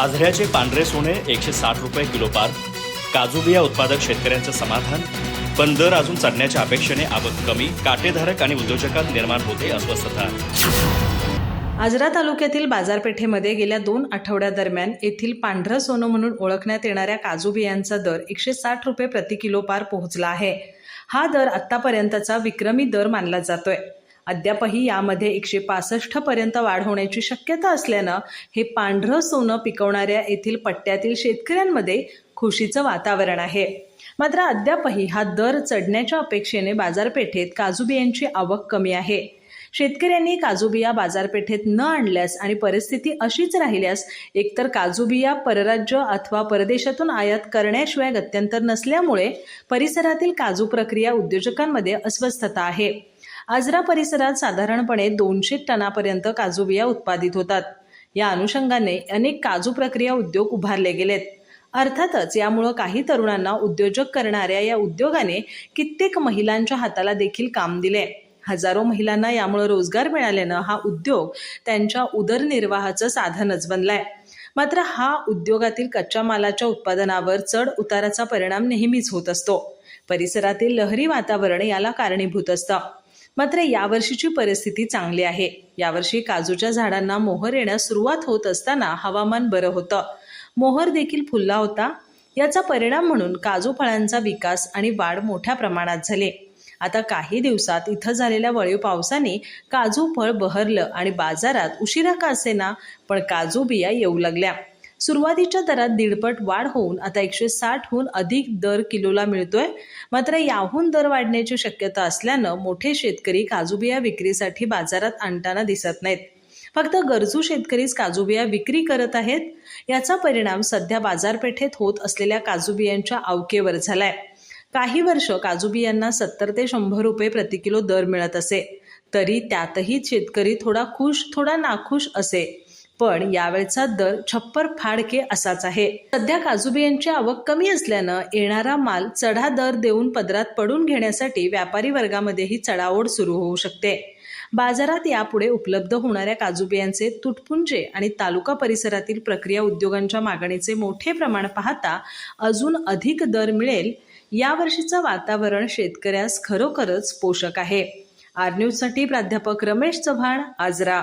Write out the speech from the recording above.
आझऱ्याचे पांढरे सोने एकशे साठ रुपये किलो पार. काजू बिया उत्पादक शेतकऱ्यांचं समाधान. पण दर अजून चढण्याच्या अपेक्षेने आवक कमी. काटेधारक आणि उद्योजकांत निर्माण होते अस्वस्थता. आजरा तालुक्यातील बाजारपेठेमध्ये गेल्या दोन आठवड्यादरम्यान येथील पांढरं सोनं म्हणून ओळखण्यात येणाऱ्या काजू बियांचा दर एकशे साठ रुपये प्रति किलो पार पोहोचला आहे. हा दर आतापर्यंतचा विक्रमी दर मानला जातोय. अद्यापही यामध्ये एकशे पासष्ट पर्यंत वाढ होण्याची शक्यता असल्यानं हे पांढरं सोनं पिकवणाऱ्या येथील पट्ट्यातील शेतकऱ्यांमध्ये खुशीचं वातावरण आहे. मात्र अद्यापही हा दर चढण्याच्या अपेक्षेने बाजारपेठेत काजू बियांची आवक कमी आहे. शेतकऱ्यांनी काजू बिया बाजारपेठेत न आणल्यास आणि परिस्थिती अशीच राहिल्यास एकतर काजू बिया परराज्य अथवा परदेशातून आयात करण्याशिवाय गत्यंतर नसल्यामुळे परिसरातील काजू प्रक्रिया उद्योजकांमध्ये अस्वस्थता आहे. आजरा परिसरात साधारणपणे दोनशे टनापर्यंत काजू बिया उत्पादित होतात. या अनुषंगाने अनेक काजू प्रक्रिया उद्योग उभारले गेलेत. अर्थातच यामुळं काही तरुणांना उद्योजक करणाऱ्या या उद्योगाने कित्येक महिलांच्या हाताला देखील काम दिले. हजारो महिलांना यामुळे रोजगार मिळाल्यानं हा उद्योग त्यांच्या उदरनिर्वाहाचं साधनच बनलाय. मात्र हा उद्योगातील कच्च्या मालाच्या उत्पादनावर चढ उताराचा परिणाम नेहमीच होत असतो. परिसरातील लहरी वातावरण याला कारणीभूत असतं. मात्र यावर्षीची परिस्थिती चांगली आहे. यावर्षी काजूच्या झाडांना मोहर येण्यास सुरुवात होत असताना हवामान बरं होतं. मोहर देखील फुलला होता. याचा परिणाम म्हणून काजू फळांचा विकास आणि वाढ मोठ्या प्रमाणात झाले. आता काही दिवसात इथं झालेल्या वळीव पावसाने काजू फळ बहरलं आणि बाजारात उशिरा का असेना पण काजू बिया येऊ लागल्या. सुरुवातीच्या दरात दीडपट वाढ होऊन आता एकशे साठहून अधिक दर किलोला मिळतोय. मात्र याहून दर वाढण्याची शक्यता असल्यानं मोठे शेतकरी काजू बिया विक्रीसाठी बाजारात आणताना दिसत नाहीत. फक्त गरजू शेतकरीच काजू बिया विक्री करत आहेत. याचा परिणाम सध्या बाजारपेठेत होत असलेल्या काजू बियांच्या अवकेवर झालाय. काही वर्ष काजू बियांना सत्तर ते शंभर रुपये प्रति किलो दर मिळत असे. तरी त्यातही शेतकरी थोडा खुश थोडा नाखुश असे. पण यावेळचा दर छप्पर फाडके असाच आहे. सध्या काजू बियांची आवक कमी असल्यानं येणारा माल चढा दर देऊन पदरात पडून घेण्यासाठी व्यापारी वर्गामध्येही चढाओढ सुरू होऊ शकते. बाजारात यापुढे उपलब्ध होणाऱ्या काजू बियांचे तुटपुंजे आणि तालुका परिसरातील प्रक्रिया उद्योगांच्या मागणीचे मोठे प्रमाण पाहता अजून अधिक दर मिळेल. यावर्षीचं वातावरण शेतकऱ्यास खरोखरच पोषक आहे. आर न्यूजसाठी प्राध्यापक रमेश चव्हाण आजरा.